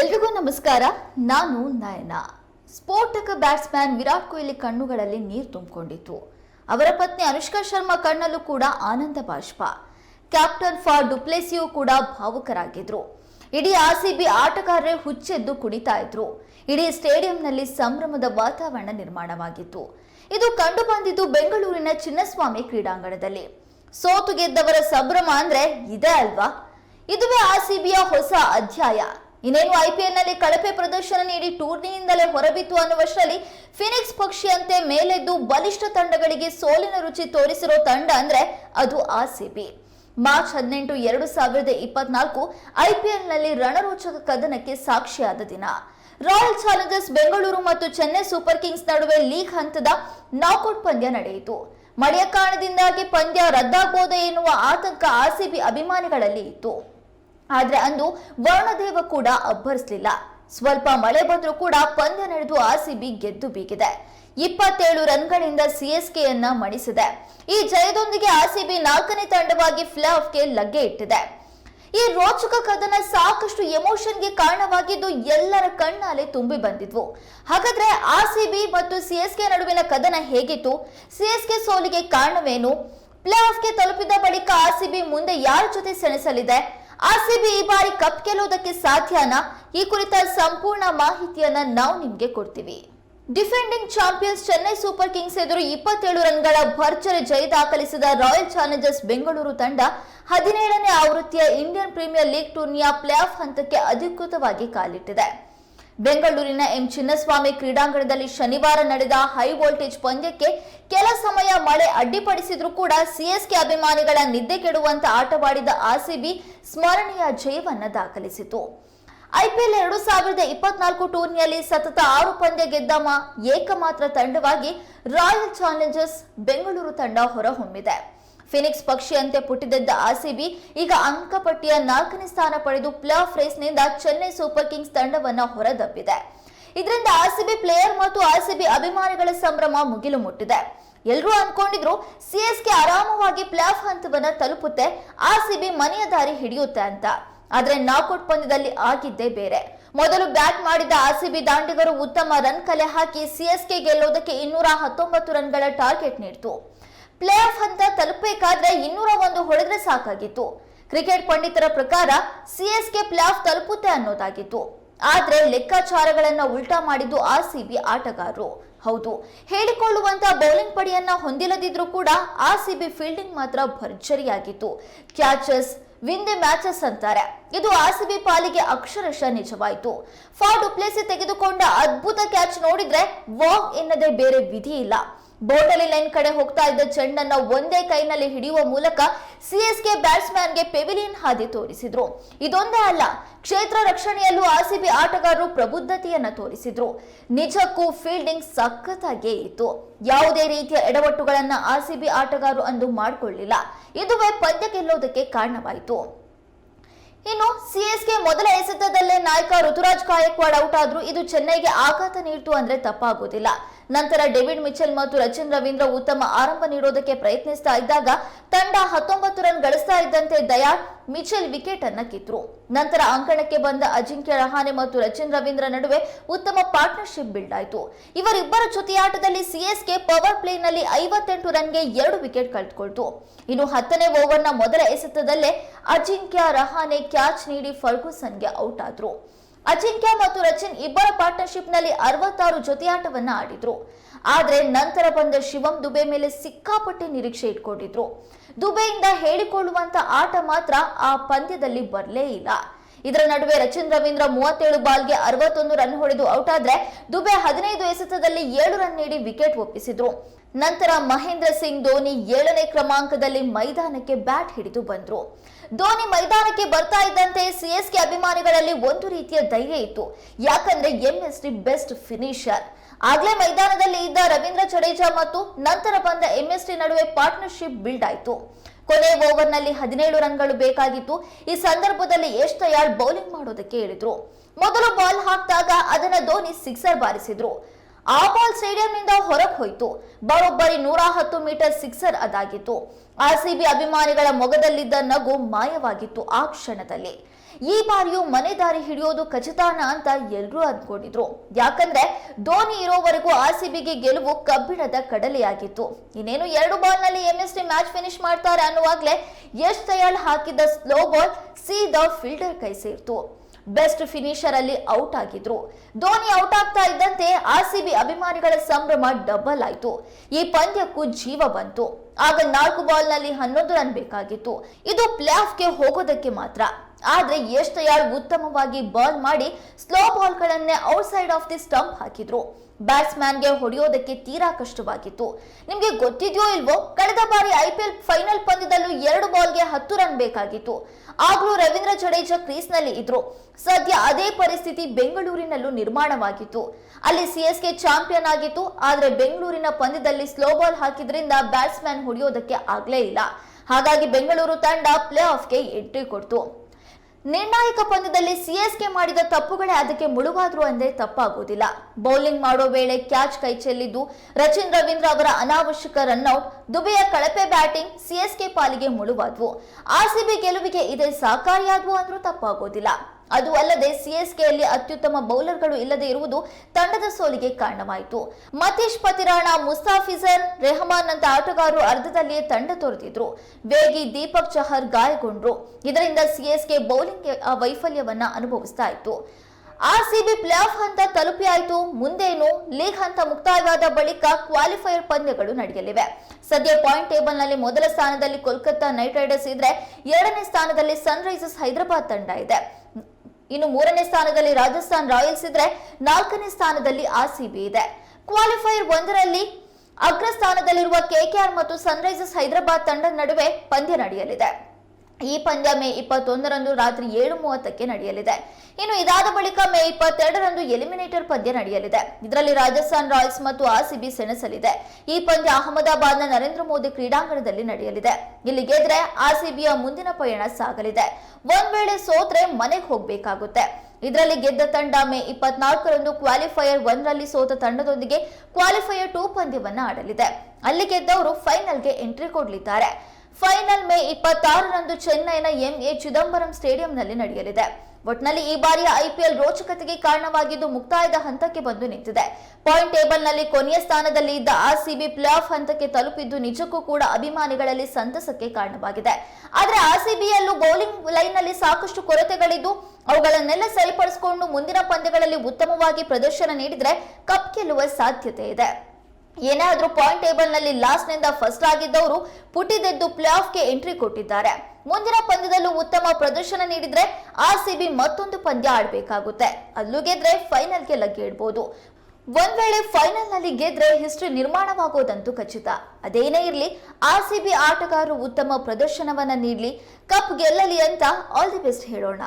ಎಲ್ರಿಗೂ ನಮಸ್ಕಾರ. ನಾನು ನಯನ. ಸ್ಫೋಟಕ ಬ್ಯಾಟ್ಸ್ಮನ್ ವಿರಾಟ್ ಕೊಹ್ಲಿ ಕಣ್ಣುಗಳಲ್ಲಿ ನೀರು ತುಂಬಿಕೊಂಡಿತ್ತು. ಅವರ ಪತ್ನಿ ಅನುಷ್ಕಾ ಶರ್ಮಾ ಕಣ್ಣಲ್ಲೂ ಕೂಡ ಆನಂದ ಬಾಷ್ಪ. ಕ್ಯಾಪ್ಟನ್ ಫಾರ್ ಡುಪ್ಲೆಸಿಯೂ ಕೂಡ ಭಾವುಕರಾಗಿದ್ರು. ಇಡೀ ಆರ್ಸಿಬಿ ಆಟಗಾರರೇ ಹುಚ್ಚೆದ್ದು ಕುಣಿತಾ ಇದ್ರು. ಇಡೀ ಸ್ಟೇಡಿಯಂನಲ್ಲಿ ಸಂಭ್ರಮದ ವಾತಾವರಣ ನಿರ್ಮಾಣವಾಗಿತ್ತು. ಇದು ಕಂಡು ಬಂದಿದ್ದು ಬೆಂಗಳೂರಿನ ಚಿನ್ನಸ್ವಾಮಿ ಕ್ರೀಡಾಂಗಣದಲ್ಲಿ. ಸೋತು ಗೆದ್ದವರ ಸಂಭ್ರಮ ಅಂದ್ರೆ ಇದೇ ಅಲ್ವಾ? ಇದುವೇ ಆರ್ಸಿಬಿಯ ಹೊಸ ಅಧ್ಯಾಯ. ಇನ್ನೇನು ಐಪಿಎಲ್ನಲ್ಲಿ ಕಳಪೆ ಪ್ರದರ್ಶನ ನೀಡಿ ಟೂರ್ನಿಯಿಂದಲೇ ಹೊರಬಿತ್ತು ಅನ್ನುವಷ್ಟರಲ್ಲಿ ಫಿನಿಕ್ಸ್ ಪಕ್ಷಿಯಂತೆ ಮೇಲೆದ್ದು ಬಲಿಷ್ಠ ತಂಡಗಳಿಗೆ ಸೋಲಿನ ರುಚಿ ತೋರಿಸಿರೋ ತಂಡ ಅಂದ್ರೆ ಅದು ಆರ್ಸಿಬಿ ಮಾರ್ಚ್ ಹದಿನೆಂಟು ಎರಡು ಸಾವಿರದ ಇಪ್ಪತ್ನಾಲ್ಕು ಐಪಿಎಲ್ನಲ್ಲಿ ರಣರೋಚಕ ಕದನಕ್ಕೆ ಸಾಕ್ಷಿಯಾದ ದಿನ. ರಾಯಲ್ ಚಾಲೆಂಜರ್ಸ್ ಬೆಂಗಳೂರು ಮತ್ತು ಚೆನ್ನೈ ಸೂಪರ್ ಕಿಂಗ್ಸ್ ನಡುವೆ ಲೀಗ್ ಹಂತದ ನಾಕೌಟ್ ಪಂದ್ಯ ನಡೆಯಿತು. ಮಳೆಯ ಕಾರಣದಿಂದಾಗಿ ಪಂದ್ಯ ರದ್ದಾಗಬಹುದೇ ಎನ್ನುವ ಆತಂಕ ಆರ್ಸಿಬಿ ಅಭಿಮಾನಿಗಳಲ್ಲಿ ಇತ್ತು. ಆದ್ರೆ ಅಂದು ವರ್ಣದೇವ ಕೂಡ ಅಬ್ಬರಿಸಲಿಲ್ಲ. ಸ್ವಲ್ಪ ಮಳೆ ಬಂದರೂ ಕೂಡ ಪಂದ್ಯ ನಡೆದು ಆರ್ಸಿಬಿ ಗೆದ್ದು ಬೀಗಿದೆ. ಇಪ್ಪತ್ತೇಳು ರನ್ಗಳಿಂದ ಸಿಎಸ್ಕೆಯನ್ನ ಮಣಿಸಿದೆ. ಈ ಜಯದೊಂದಿಗೆ ಆರ್ಸಿಬಿ ನಾಲ್ಕನೇ ತಂಡವಾಗಿ ಫ್ಲಾಫ್ಗೆ ಆಫ್ಗೆ ಲಗ್ಗೆ ಇಟ್ಟಿದೆ. ಈ ರೋಚಕ ಕದನ ಸಾಕಷ್ಟು ಎಮೋಷನ್ಗೆ ಕಾರಣವಾಗಿದ್ದು ಎಲ್ಲರ ಕಣ್ಣಾಲೆ ತುಂಬಿ ಬಂದಿದ್ವು. ಹಾಗಾದ್ರೆ ಆರ್ಸಿಬಿ ಮತ್ತು ಸಿಎಸ್ಕೆ ನಡುವಿನ ಕದನ ಹೇಗಿತ್ತು? ಸಿಎಸ್ಕೆ ಸೋಲಿಗೆ ಕಾರಣವೇನು? ಪ್ಲೇ ಆಫ್ಗೆ ತಲುಪಿದ ಬಳಿಕ ಆರ್ಸಿಬಿ ಮುಂದೆ ಯಾರ ಜೊತೆ ಸೆಣಸಲಿದೆ? ಆರ್ಸಿಬಿ ಈ ಬಾರಿ ಕಪ್ ಗೆಲ್ಲುವುದಕ್ಕೆ ಸಾಧ್ಯನಾ? ಈ ಕುರಿತ ಸಂಪೂರ್ಣ ಮಾಹಿತಿಯನ್ನ ನಾವು ನಿಮ್ಗೆ ಕೊಡ್ತೀವಿ. Defending champions Chennai super kings ಎದುರು ಇಪ್ಪತ್ತೇಳು ರನ್ಗಳ ಭರ್ಜರಿ ಜಯ ದಾಖಲಿಸಿದ ರಾಯಲ್ ಚಾಲೆಂಜರ್ಸ್ ಬೆಂಗಳೂರು ತಂಡ ಹದಿನೇಳನೇ ಆವೃತ್ತಿಯ ಇಂಡಿಯನ್ ಪ್ರೀಮಿಯರ್ ಲೀಗ್ ಟೂರ್ನಿಯ ಪ್ಲೇ ಹಂತಕ್ಕೆ ಅಧಿಕೃತವಾಗಿ ಕಾಲಿಟ್ಟಿದೆ. ಬೆಂಗಳೂರಿನ ಎಂ ಚಿನ್ನಸ್ವಾಮಿ ಕ್ರೀಡಾಂಗಣದಲ್ಲಿ ಶನಿವಾರ ನಡೆದ ಹೈ ವೋಲ್ಟೇಜ್ ಪಂದ್ಯಕ್ಕೆ ಕೆಲ ಸಮಯ ಮಳೆ ಅಡ್ಡಿಪಡಿಸಿದ್ರೂ ಕೂಡ ಸಿಎಸ್ಕೆ ಅಭಿಮಾನಿಗಳ ನಿದ್ದೆ ಕೆಡುವಂತ ಆಟವಾಡಿದ ಆರ್ಸಿಬಿ ಸ್ಮರಣೀಯ ಜಯವನ್ನ ದಾಖಲಿಸಿತು. ಐಪಿಎಲ್ ಎರಡು ಸಾವಿರದ ಇಪ್ಪತ್ನಾಲ್ಕು ಟೂರ್ನಿಯಲ್ಲಿ ಸತತ ಆರು ಪಂದ್ಯ ಗೆದ್ದ ಏಕಮಾತ್ರ ತಂಡವಾಗಿ ರಾಯಲ್ ಚಾಲೆಂಜರ್ಸ್ ಬೆಂಗಳೂರು ತಂಡ ಹೊರಹೊಮ್ಮಿದೆ. ಫಿನಿಕ್ಸ್ ಪಕ್ಷಿಯಂತೆ ಪುಟಿದೆದ್ದ ಆರ್ಸಿಬಿ ಈಗ ಅಂಕಪಟ್ಟಿಯ ನಾಲ್ಕನೇ ಸ್ಥಾನ ಪಡೆದು ಪ್ಲೇ ಆಫ್ ರೇಸ್ನಿಂದ ಚೆನ್ನೈ ಸೂಪರ್ ಕಿಂಗ್ಸ್ ತಂಡವನ್ನ ಹೊರದಬ್ಬಿದೆ. ಇದರಿಂದ ಆರ್ಸಿಬಿ ಪ್ಲೇಯರ್ ಮತ್ತು ಆರ್ಸಿಬಿ ಅಭಿಮಾನಿಗಳ ಸಂಭ್ರಮ ಮುಗಿಲು ಮುಟ್ಟಿದೆ. ಎಲ್ಲರೂ ಅನ್ಕೊಂಡಿದ್ರು ಸಿಎಸ್ಕೆ ಆರಾಮವಾಗಿ ಪ್ಲೇ ಆಫ್ ಹಂತವನ್ನ ತಲುಪುತ್ತೆ, ಆರ್ಸಿಬಿ ಮನೆಯ ದಾರಿ ಹಿಡಿಯುತ್ತೆ ಅಂತ. ಆದ್ರೆ ನಾಕೌಟ್ ಪಂದ್ಯದಲ್ಲಿ ಆಗಿದ್ದೇ ಬೇರೆ. ಮೊದಲು ಬ್ಯಾಟ್ ಮಾಡಿದ ಆರ್ಸಿಬಿ ದಾಂಡಿಗರು ಉತ್ತಮ ರನ್ ಕಲೆ ಹಾಕಿ ಸಿಎಸ್ಕೆ ಗೆಲ್ಲೋದಕ್ಕೆ ಇನ್ನೂರ ಹತ್ತೊಂಬತ್ತು ರನ್ಗಳ ಟಾರ್ಗೆಟ್ ನೀಡಿತು. ಪ್ಲೇ ಆಫ್ ಹಂತ ತಲುಪಬೇಕಾದ್ರೆ ಇನ್ನೂರ ಒಂದು ಹೊಡೆದ್ರೆ ಸಾಕಾಗಿತ್ತು. ಕ್ರಿಕೆಟ್ ಪಂಡಿತರ ಪ್ರಕಾರ ಸಿಎಸ್ಕೆ ಪ್ಲೇ ಆಫ್ ತಲುಪುತ್ತೆ ಅನ್ನೋದಾಗಿತ್ತು. ಆದ್ರೆ ಲೆಕ್ಕಾಚಾರಗಳನ್ನ ಉಲ್ಟಾ ಮಾಡಿದ್ದು ಆರ್ಸಿಬಿ ಆಟಗಾರರು. ಹೌದು, ಹೇಳಿಕೊಳ್ಳುವಂತ ಬೌಲಿಂಗ್ ಪಡೆಯನ್ನ ಹೊಂದಿಲ್ಲದಿದ್ರೂ ಕೂಡ ಆರ್ಸಿಬಿ ಫೀಲ್ಡಿಂಗ್ ಮಾತ್ರ ಭರ್ಜರಿಯಾಗಿತ್ತು. ಕ್ಯಾಚಸ್ ವಿನ್ ದಿ ಮ್ಯಾಚಸ್ ಅಂತಾರೆ. ಇದು ಆರ್ಸಿಬಿ ಪಾಲಿಗೆ ಅಕ್ಷರಶಃ ನಿಜವಾಯಿತು. ಫಾರ್ ಡುಪ್ಲೇಸಿ ತೆಗೆದುಕೊಂಡ ಅದ್ಭುತ ಕ್ಯಾಚ್ ನೋಡಿದ್ರೆ ವಾಕ್ ಎನ್ನದೇ ಬೇರೆ ವಿಧಿ ಇಲ್ಲ. ಬೌಂಡರಿ ಲೈನ್ ಕಡೆ ಹೋಗ್ತಾ ಇದ್ದ ಚೆಂಡನ್ನ ಒಂದೇ ಕೈನಲ್ಲಿ ಹಿಡಿಯುವ ಮೂಲಕ ಸಿಎಸ್ಕೆ ಬ್ಯಾಟ್ಸ್ಮನ್ಗೆ ಪೆವಿಲಿಯನ್ ಹಾದಿ ತೋರಿಸಿದ್ರು. ಇದೊಂದೇ ಅಲ್ಲ, ಕ್ಷೇತ್ರ ರಕ್ಷಣೆಯಲ್ಲೂ ಆರ್ಸಿಬಿ ಆಟಗಾರರು ಪ್ರಬುದ್ಧತೆಯನ್ನ ತೋರಿಸಿದ್ರು. ನಿಜಕ್ಕೂ ಫೀಲ್ಡಿಂಗ್ ಸಖತ್ತಾಗೇ ಇತ್ತು. ಯಾವುದೇ ರೀತಿಯ ಎಡವಟ್ಟುಗಳನ್ನ ಆರ್ಸಿಬಿ ಆಟಗಾರರು ಅಂದು ಮಾಡಿಕೊಳ್ಳಿಲ್ಲ. ಇದುವೇ ಪಂದ್ಯ ಗೆಲ್ಲೋದಕ್ಕೆ ಕಾರಣವಾಯಿತು. ಇನ್ನು ಸಿಎಸ್ಕೆ ಮೊದಲ ಎಸೆತದಲ್ಲೇ ನಾಯಕ ಋತುರಾಜ್ ಗಾಯಕ್ವಾಡ್ ಔಟ್ ಆದ್ರೂ ಇದು ಚೆನ್ನೈಗೆ ಆಘಾತ ನೀಡಿತು ಅಂದ್ರೆ ತಪ್ಪಾಗೋದಿಲ್ಲ. ನಂತರ ಡೇವಿಡ್ ಮಿಚೆಲ್ ಮತ್ತು ರಚಿನ್ ರವೀಂದ್ರ ಉತ್ತಮ ಆರಂಭ ನೀಡೋದಕ್ಕೆ ಪ್ರಯತ್ನಿಸ್ತಾ ಇದ್ದಾಗ ತಂಡ ಹತ್ತೊಂಬತ್ತು ರನ್ ಗಳಿಸ್ತಾ ಇದ್ದಂತೆ ದಯಾಳ್ ಮಿಚೆಲ್ ವಿಕೆಟ್ ಅನ್ನ ನಂತರ ಅಂಕಣಕ್ಕೆ ಬಂದ ಅಜಿಂಕ್ಯ ರಹಾನೆ ಮತ್ತು ರಚಿನ್ ರವೀಂದ್ರ ನಡುವೆ ಉತ್ತಮ ಪಾರ್ಟ್ನರ್ಶಿಪ್ ಬಿಲ್ಡ್ ಆಯಿತು. ಇವರಿಬ್ಬರ ಜೊತೆಯಾಟದಲ್ಲಿ ಸಿಎಸ್ಕೆ ಪವರ್ ಪ್ಲೇನಲ್ಲಿ ಐವತ್ತೆಂಟು ರನ್ಗೆ ಎರಡು ವಿಕೆಟ್ ಕಳೆದುಕೊಳ್ತು. ಇನ್ನು ಹತ್ತನೇ ಓವರ್ನ ಮೊದಲ ಎಸೆತದಲ್ಲೇ ಅಜಿಂಕ್ಯ ರಹಾನೆ ಕ್ಯಾಚ್ ನೀಡಿ ಫರ್ಗೂಸನ್ಗೆ ಔಟ್ ಆದ್ರು. ಅಜಿಂಕ್ಯ ಮತ್ತು ರಚಿನ್ ಇಬ್ಬರ ಪಾರ್ಟ್ನರ್ಶಿಪ್ನಲ್ಲಿ ಅರವತ್ತಾರು ಜೊತೆಯಾಟವನ್ನ ಆಡಿದ್ರು. ಆದ್ರೆ ನಂತರ ಬಂದ ಶಿವಂ ದುಬೆ ಮೇಲೆ ಸಿಕ್ಕಾಪಟ್ಟೆ ನಿರೀಕ್ಷೆ ಇಟ್ಕೊಂಡಿದ್ರು. ದುಬೆಯಿಂದ ಹೇಳಿಕೊಳ್ಳುವಂತ ಆಟ ಮಾತ್ರ ಆ ಪಂದ್ಯದಲ್ಲಿ ಬರಲೇ ಇಲ್ಲ. ಇದರ ನಡುವೆ ರಚಿನ್ ರವೀಂದ್ರ ಮೂವತ್ತೇಳು ಬಾಲ್ಗೆ ಅರವತ್ತೊಂದು ರನ್ ಹೊಡೆದು ಔಟ್ ಆದ್ರೆ ದುಬೆ ಹದಿನೈದು ಎಸೆತದಲ್ಲಿ ಏಳು ರನ್ ನೀಡಿ ವಿಕೆಟ್ ಒಪ್ಪಿಸಿದ್ರು. ನಂತರ ಮಹೇಂದ್ರ ಸಿಂಗ್ ಧೋನಿ ಏಳನೇ ಕ್ರಮಾಂಕದಲ್ಲಿ ಮೈದಾನಕ್ಕೆ ಬ್ಯಾಟ್ ಹಿಡಿದು ಬಂದ್ರು. ಧೋನಿ ಮೈದಾನಕ್ಕೆ ಬರ್ತಾ ಇದ್ದಂತೆ ಸಿಎಸ್ಕೆ ಅಭಿಮಾನಿಗಳಲ್ಲಿ ಒಂದು ರೀತಿಯ ಧೈರ್ಯ ಇತ್ತು. ಯಾಕಂದ್ರೆ ಎಂಎಸ್ ಡಿ ಬೆಸ್ಟ್ ಫಿನಿಷರ್. ಆಗ್ಲೇ ಮೈದಾನದಲ್ಲಿ ಇದ್ದ ರವೀಂದ್ರ ಜಡೇಜಾ ಮತ್ತು ನಂತರ ಬಂದ ಎಂಎಸ್ ಡಿ ನಡುವೆ ಪಾರ್ಟ್ನರ್ಶಿಪ್ ಬಿಲ್ಡ್ ಆಯಿತು. ಕೊನೆ ಓವರ್ನಲ್ಲಿ ಹದಿನೇಳು ರನ್ಗಳು ಬೇಕಾಗಿತ್ತು. ಈ ಸಂದರ್ಭದಲ್ಲಿ ಯಶ್ ತಯಾರ್ ಬೌಲಿಂಗ್ ಮಾಡೋದಕ್ಕೆ ಹೇಳಿದ್ರು ಮೊದಲು ಬಾಲ್ ಹಾಕಿದಾಗ ಅದನ್ನ ಧೋನಿ ಸಿಕ್ಸರ್ ಬಾರಿಸಿದ್ರು. ಆ ಬಾಲ್ ಸ್ಟೇಡಿಯಂನಿಂದ ಹೊರಗೆ ಹೋಯಿತು. ಬರೋಬ್ಬರಿ ನೂರ ಹತ್ತು ಮೀಟರ್ ಸಿಕ್ಸರ್ ಅದಾಗಿತ್ತು. ಆರ್ಸಿಬಿ ಅಭಿಮಾನಿಗಳ ಮೊಗದಲ್ಲಿದ್ದ ನಗು ಮಾಯವಾಗಿತ್ತು ಆ ಕ್ಷಣದಲ್ಲಿ. ಈ ಬಾರಿಯೂ ಮನೆ ದಾರಿ ಹಿಡಿಯೋದು ಖಚಿತಾನ ಅಂತ ಎಲ್ರೂ ಅಂದ್ಕೊಂಡಿದ್ರು. ಯಾಕಂದ್ರೆ ಧೋನಿ ಇರೋವರೆಗೂ ಆರ್ಸಿಬಿಗೆ ಗೆಲುವು ಕಬ್ಬಿಣದ ಕಡಲೆಯಾಗಿತ್ತು. ಇನ್ನೇನು ಎರಡು ಬಾಲ್ನಲ್ಲಿ ಎಂಎಸ್ಟಿ ಮ್ಯಾಚ್ ಫಿನಿಶ್ ಮಾಡ್ತಾರೆ ಅನ್ನುವಾಗ್ಲೇ ಯಶ್ ದಯಾಳ್ ಹಾಕಿದ್ದ ಸ್ಲೋ ಬಾಲ್ ಸೀದಾ ಫೀಲ್ಡರ್ ಕೈ ಸೇರ್ತು. ಬೆಸ್ಟ್ ಫಿನಿಷರ್ ಅಲ್ಲಿ ಔಟ್ ಆಗಿದ್ರು. ಧೋನಿ ಔಟ್ ಆಗ್ತಾ ಇದ್ದಂತೆ ಆರ್ಸಿಬಿ ಅಭಿಮಾನಿಗಳ ಸಂಭ್ರಮ ಡಬಲ್ ಆಯ್ತು. ಈ ಪಂದ್ಯಕ್ಕೂ ಜೀವ ಬಂತು. ಆಗ ನಾಲ್ಕು ಬಾಲ್ನಲ್ಲಿ ಹನ್ನೊಂದು ರನ್ ಬೇಕಾಗಿತ್ತು. ಇದು ಪ್ಲೇ ಆಫ್ಗೆ ಹೋಗೋದಕ್ಕೆ ಮಾತ್ರ. ಆದ್ರೆ ಯಶ್ ದಯಾಳ್ ಉತ್ತಮವಾಗಿ ಬಾಲ್ ಮಾಡಿ ಸ್ಲೋ ಬಾಲ್ಗಳನ್ನೇ outside off the stump ಹಾಕಿದ್ರು. ಬ್ಯಾಟ್ಸ್ಮನ್ಗೆ ಹೊಡೆಯೋದಕ್ಕೆ ತೀರಾ ಕಷ್ಟವಾಗಿತ್ತು. ನಿಮ್ಗೆ ಗೊತ್ತಿದೆಯೋ ಇಲ್ವೋ, ಕಳೆದ ಬಾರಿ ಐಪಿಎಲ್ ಫೈನಲ್ ಪಂದ್ಯದಲ್ಲೂ ಎರಡು ಬಾಲ್ಗೆ ಹತ್ತು ರನ್ ಬೇಕಾಗಿತ್ತು. ಆಗಲೂ ರವೀಂದ್ರ ಜಡೇಜಾ ಕ್ರೀಸ್ನಲ್ಲಿ ಇದ್ರು. ಸದ್ಯ ಅದೇ ಪರಿಸ್ಥಿತಿ ಬೆಂಗಳೂರಿನಲ್ಲೂ ನಿರ್ಮಾಣವಾಗಿತ್ತು. ಅಲ್ಲಿ ಸಿಎಸ್ಕೆ ಚಾಂಪಿಯನ್ ಆಗಿತ್ತು. ಆದ್ರೆ ಬೆಂಗಳೂರಿನ ಪಂದ್ಯದಲ್ಲಿ ಸ್ಲೋ ಬಾಲ್ ಹಾಕಿದ್ರಿಂದ ಬ್ಯಾಟ್ಸ್ಮನ್ ಹೊಡೆಯೋದಕ್ಕೆ ಆಗ್ಲೇ ಇಲ್ಲ. ಹಾಗಾಗಿ ಬೆಂಗಳೂರು ತಂಡ ಪ್ಲೇ ಆಫ್ಗೆ ಎಂಟ್ರಿ ಕೊಡ್ತು. ನಿರ್ಣಾಯಕ ಪಂದ್ಯದಲ್ಲಿ ಸಿಎಸ್ಕೆ ಮಾಡಿದ ತಪ್ಪುಗಳೇ ಅದಕ್ಕೆ ಮುಳುವಾದ್ರು ಅಂದ್ರೆ ತಪ್ಪಾಗೋದಿಲ್ಲ ಬೌಲಿಂಗ್ ಮಾಡೋ ವೇಳೆ ಕ್ಯಾಚ್ ಕೈ ಚೆಲ್ಲಿದ್ದು ರಚಿನ್ ರವೀಂದ್ರ ಅವರ ಅನಾವಶ್ಯಕ ರನ್ಔಟ್, ದುಬೆಯ ಕಳಪೆ ಬ್ಯಾಟಿಂಗ್ ಸಿಎಸ್ಕೆ ಪಾಲಿಗೆ ಮುಳುವಾದ್ವು. ಆರ್ಸಿಬಿ ಗೆಲುವಿಗೆ ಇದೇ ಸಹಕಾರಿಯಾದ್ವು ಅಂದ್ರೂ ತಪ್ಪಾಗೋದಿಲ್ಲ ಅದು ಅಲ್ಲದೆ ಸಿಎಸ್ಕೆಯಲ್ಲಿ ಅತ್ಯುತ್ತಮ ಬೌಲರ್ಗಳು ಇಲ್ಲದೆ ಇರುವುದು ತಂಡದ ಸೋಲಿಗೆ ಕಾರಣವಾಯಿತು. ಮತೀಶ್ ಪತಿರಾಣ ಮುಸ್ತಾಫಿಜರ್ ರೆಹಮಾನ್ ಅಂತ ಆಟಗಾರರು ಅರ್ಧದಲ್ಲಿಯೇ ತಂಡ ತೊರೆದಿದ್ರು. ವೇಗಿ, ದೀಪಕ್ ಚಹರ್ ಗಾಯಗೊಂಡ್ರು. ಇದರಿಂದ ಸಿಎಸ್ಕೆ ಬೌಲಿಂಗ್ ವೈಫಲ್ಯವನ್ನ ಅನುಭವಿಸ್ತಾ ಇತ್ತು. ಆರ್ಸಿಬಿ ಪ್ಲೇ ಆಫ್ ಹಂತ ತಲುಪಿಯಾಯಿತು. ಮುಂದೇನು ಲೀಗ್ ಹಂತ ಮುಕ್ತಾಯವಾದ ಬಳಿಕ ಕ್ವಾಲಿಫೈಯರ್ ಪಂದ್ಯಗಳು ನಡೆಯಲಿವೆ. ಸದ್ಯ ಪಾಯಿಂಟ್ ಟೇಬಲ್ನಲ್ಲಿ ಮೊದಲ ಸ್ಥಾನದಲ್ಲಿ ಕೋಲ್ಕತ್ತಾ ನೈಟ್ ರೈಡರ್ಸ್ ಇದ್ರೆ ಎರಡನೇ ಸ್ಥಾನದಲ್ಲಿ ಸನ್ರೈಸರ್ಸ್ ಹೈದರಾಬಾದ್ ತಂಡ ಇದೆ. ಇನ್ನು ಮೂರನೇ ಸ್ಥಾನದಲ್ಲಿ ರಾಜಸ್ಥಾನ್ ರಾಯಲ್ಸ್ ಇದ್ರೆ ನಾಲ್ಕನೇ ಸ್ಥಾನದಲ್ಲಿ ಆರ್ಸಿಬಿ ಇದೆ. ಕ್ವಾಲಿಫೈಯರ್ ಒಂದರಲ್ಲಿ ಅಗ್ರ ಸ್ಥಾನದಲ್ಲಿರುವ ಕೆಕೆಆರ್ ಮತ್ತು ಸನ್ರೈಸರ್ಸ್ ಹೈದರಾಬಾದ್ ತಂಡದ ನಡುವೆ ಪಂದ್ಯ ನಡೆಯಲಿದೆ. ಈ ಪಂದ್ಯ ಮೇ ಇಪ್ಪತ್ತೊಂದರಂದು ರಾತ್ರಿ ಏಳು ಮೂವತ್ತಕ್ಕೆ ನಡೆಯಲಿದೆ. ಇನ್ನು ಇದಾದ ಬಳಿಕ ಮೇ ಇಪ್ಪತ್ತೆರಡರಂದು ಎಲಿಮಿನೇಟರ್ ಪಂದ್ಯ ನಡೆಯಲಿದೆ. ಇದರಲ್ಲಿ ರಾಜಸ್ಥಾನ್ ರಾಯಲ್ಸ್ ಮತ್ತು ಆರ್ಸಿಬಿ ಸೆಣಸಲಿದೆ. ಈ ಪಂದ್ಯ ಅಹಮದಾಬಾದ್ನ ನರೇಂದ್ರ ಮೋದಿ ಕ್ರೀಡಾಂಗಣದಲ್ಲಿ ನಡೆಯಲಿದೆ. ಇಲ್ಲಿ ಗೆದ್ರೆ ಆರ್ಸಿಬಿಯ ಮುಂದಿನ ಪಯಣ ಸಾಗಲಿದೆ. ಒಂದ್ ವೇಳೆ ಸೋತ್ರೆ ಮನೆಗೆ ಹೋಗಬೇಕಾಗುತ್ತೆ. ಇದರಲ್ಲಿ ಗೆದ್ದ ತಂಡ ಮೇ ಇಪ್ಪತ್ನಾಲ್ಕರಂದು ಕ್ವಾಲಿಫೈಯರ್ ಒಂದರಲ್ಲಿ ಸೋತ ತಂಡದೊಂದಿಗೆ ಕ್ವಾಲಿಫೈಯರ್ ಟೂ ಪಂದ್ಯವನ್ನು ಆಡಲಿದೆ. ಅಲ್ಲಿ ಗೆದ್ದವರು ಫೈನಲ್ಗೆ ಎಂಟ್ರಿ ಕೊಡಲಿದ್ದಾರೆ. ಫೈನಲ್ ಮೇ ಇಪ್ಪತ್ತಾರರಂದು ಚೆನ್ನೈನ ಎಂಎ ಚಿದಂಬರಂ ಸ್ಟೇಡಿಯಂನಲ್ಲಿ ನಡೆಯಲಿದೆ. ಒಟ್ನಲ್ಲಿ ಈ ಬಾರಿಯ ಐಪಿಎಲ್ ರೋಚಕತೆಗೆ ಕಾರಣವಾಗಿದ್ದು ಮುಕ್ತಾಯದ ಹಂತಕ್ಕೆ ಬಂದು ನಿಂತಿದೆ. ಪಾಯಿಂಟ್ ಟೇಬಲ್ನಲ್ಲಿ ಕೊನೆಯ ಸ್ಥಾನದಲ್ಲಿ ಇದ್ದ ಆರ್ಸಿಬಿ ಪ್ಲೇ ಆಫ್ ಹಂತಕ್ಕೆ ತಲುಪಿದ್ದು ನಿಜಕ್ಕೂ ಕೂಡ ಅಭಿಮಾನಿಗಳಲ್ಲಿ ಸಂತಸಕ್ಕೆ ಕಾರಣವಾಗಿದೆ. ಆದರೆ ಆರ್ಸಿಬಿಯಲ್ಲೂ ಬೌಲಿಂಗ್ ಲೈನ್ನಲ್ಲಿ ಸಾಕಷ್ಟು ಕೊರತೆಗಳಿದ್ದು, ಅವುಗಳನ್ನೆಲ್ಲ ಸರಿಪಡಿಸಿಕೊಂಡು ಮುಂದಿನ ಪಂದ್ಯಗಳಲ್ಲಿ ಉತ್ತಮವಾಗಿ ಪ್ರದರ್ಶನ ನೀಡಿದರೆ ಕಪ್ ಗೆಲ್ಲುವ ಸಾಧ್ಯತೆ ಇದೆ. ಏನಾದ್ರೂ ಪಾಯಿಂಟ್ ಟೇಬಲ್ನಲ್ಲಿ ಲಾಸ್ಟ್ನಿಂದ ಫಸ್ಟ್ ಆಗಿದ್ದವರು ಪುಟಿದೆದ್ದು ಪ್ಲೇ ಆಫ್ಗೆ ಎಂಟ್ರಿ ಕೊಟ್ಟಿದ್ದಾರೆ. ಮುಂದಿನ ಪಂದ್ಯದಲ್ಲೂ ಉತ್ತಮ ಪ್ರದರ್ಶನ ನೀಡಿದ್ರೆ ಆರ್ಸಿಬಿ ಮತ್ತೊಂದು ಪಂದ್ಯ ಆಡಬೇಕಾಗುತ್ತೆ. ಅಲ್ಲೂ ಗೆದ್ರೆ ಫೈನಲ್ಗೆ ಲಗ್ಗೆ ಇಡ್ಬೋದು. ಒಂದ್ ವೇಳೆ ಫೈನಲ್ನಲ್ಲಿ ಗೆದ್ರೆ ಹಿಸ್ಟ್ರಿ ನಿರ್ಮಾಣವಾಗೋದಂತೂ ಖಚಿತ. ಅದೇನೇ ಇರಲಿ ಆರ್ಸಿಬಿ ಆಟಗಾರರು ಉತ್ತಮ ಪ್ರದರ್ಶನವನ್ನ ನೀಡಲಿ ಕಪ್ ಗೆಲ್ಲಲಿ ಅಂತ ಆಲ್ ದಿ ಬೆಸ್ಟ್ ಹೇಳೋಣ.